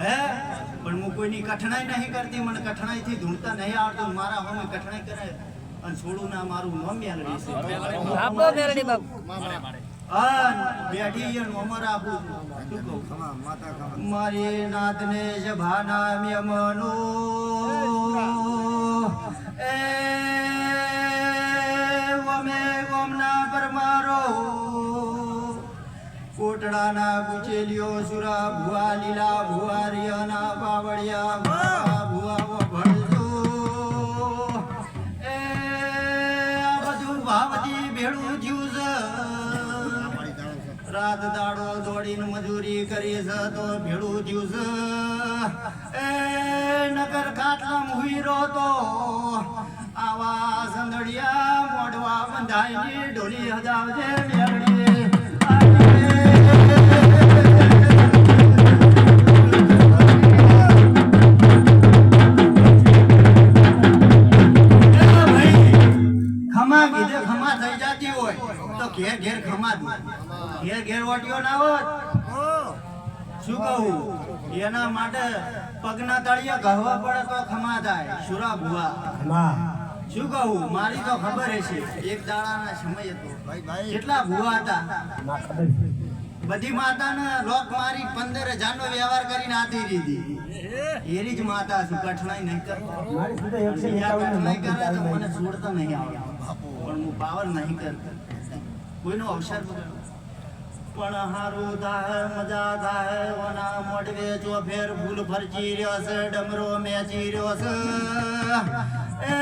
હે પણ હું કોઈની કઠણાઈ નહીં કરતી મને કઠણાઈથી ધૂણતા નહીં આવડતું. મારા હોમે કઠણાઈ કરે અને છોડું ના મારું મમ્મી છે. આપો મેરડી બાપુ. અન બેઠી મમર. શું કહું? મારી નાથને કોટડાના ગુચેલીઓ સુરા ભુવા, લીલા ભુવા, રિયાના બાવળિયા ભુવા ભણજો. એ, આ બધું ભાવતી ભેળું છે. રાત દાડો દોડીને મજૂરી કરી છે તો ભેળું થયું છે. એ નગર ખાટલા મુહીરો તો આવા સંદડિયા મોડવા બંધાઈ ઢોલી હજાવજે મેરડી ઘેર ઘેર ખમા જ ઘેર ઘેર વાટીઓ ના હોત. શું કહું? એના માટે પગના તળિયા ઘહવા પડે તો ખમા થાય શુરા ભુવા. શું કહું? મારી તો ખબર છે એક દાડાના સમય હતો કેટલા ભુવા હતા? બધી માતાને લોક મારી પંદર હજાર નો વ્યવહાર કરીને આતી રીધી એરી જ માતા છું કઠણાઈ નહીં કરતો. કઠણાઈ કરે તો મને છોડતો નહીં આવે. પણ હું પાવર નહીં કરતો. કોઈનો અવસર પણ હારું થાય, મજા થાય, ઓના મોઢવે જો ફેર ભૂલ ફરચી રહ્યો છે, ડમરો મેચી રહ્યો છે. એ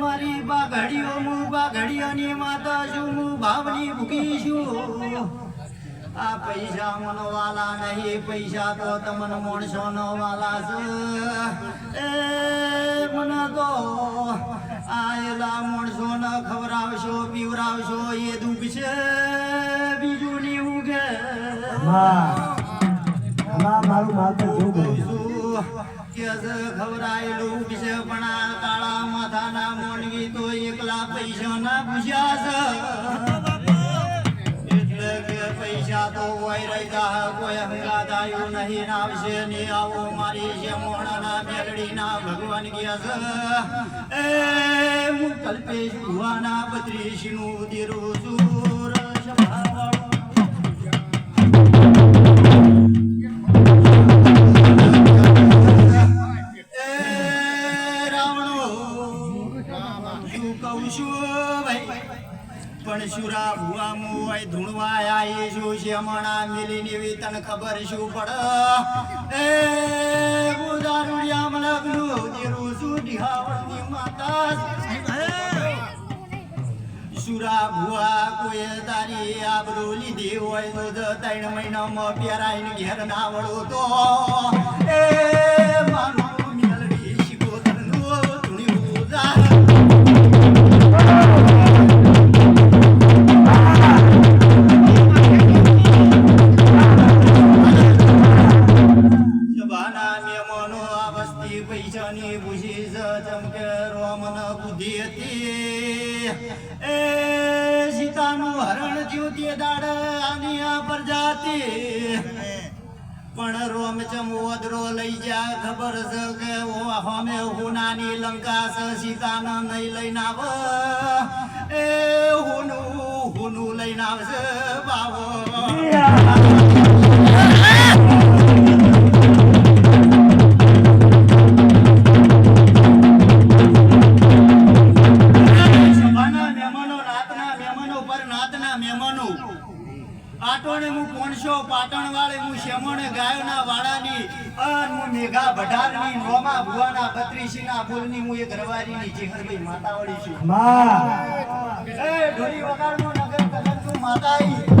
મારી બાઘડીઓ, હું બાઘડીઓની માતા છું, હું ભાવની ભૂખી છું. આ પૈસા મનો વાલા નહીં, પૈસા તો તમને મોણસો નો વાલા છે. એ મને છે બીજું ની ઉગે મારું ગયું. કે છે પણ આ કાળા માથાના મોણવી તો એકલા પૈસા ના પૂછ્યા તો હોય, રહી જા કોઈ હંગાદાયું નહીં. આવશે ને આવો મારી છે મોણાના મેલડીના ભગવાન ગયા છે. એ હું કલ્પેશ ભુવાના બત્રીસનું દીરું સુર શુરા ધૂણવાયા એ શું શ્યામણા મિલી એવી તને ખબર શું પડ? એ બુદારુડિયા મલગનું દેરું શું ડિહાવણની માતા સુરા ભુવા કોઈ તારી આબરૂ લીધી હોય તો જ ત્રણ મહિનામાં પહેરાઈને ઘેર ના વળો તો. એ માનો એ સીતાનું હરણ થયું તે દાડ આની આ પ્રજાતિ પણ રોમ ચમોદરો લઈ જા ખબર છે કે હોમે હુનાની લંકા છે, સીતાને નહીં લઈને આવ. એ હુનું હુનું લઈને આવશે. બાવો આટોણે હું કોણસો પાટણ વાળે હું શેમોણે ગાયોના વાળાની અન હું મેઘા ભઢારની નોમા ભુવાના બત્રીસીના ફૂલની હું એક રવારીની માતા માતાવાળી છું. માં એ ઢોરી વગાડનો નગર કદમનું માતા આઈ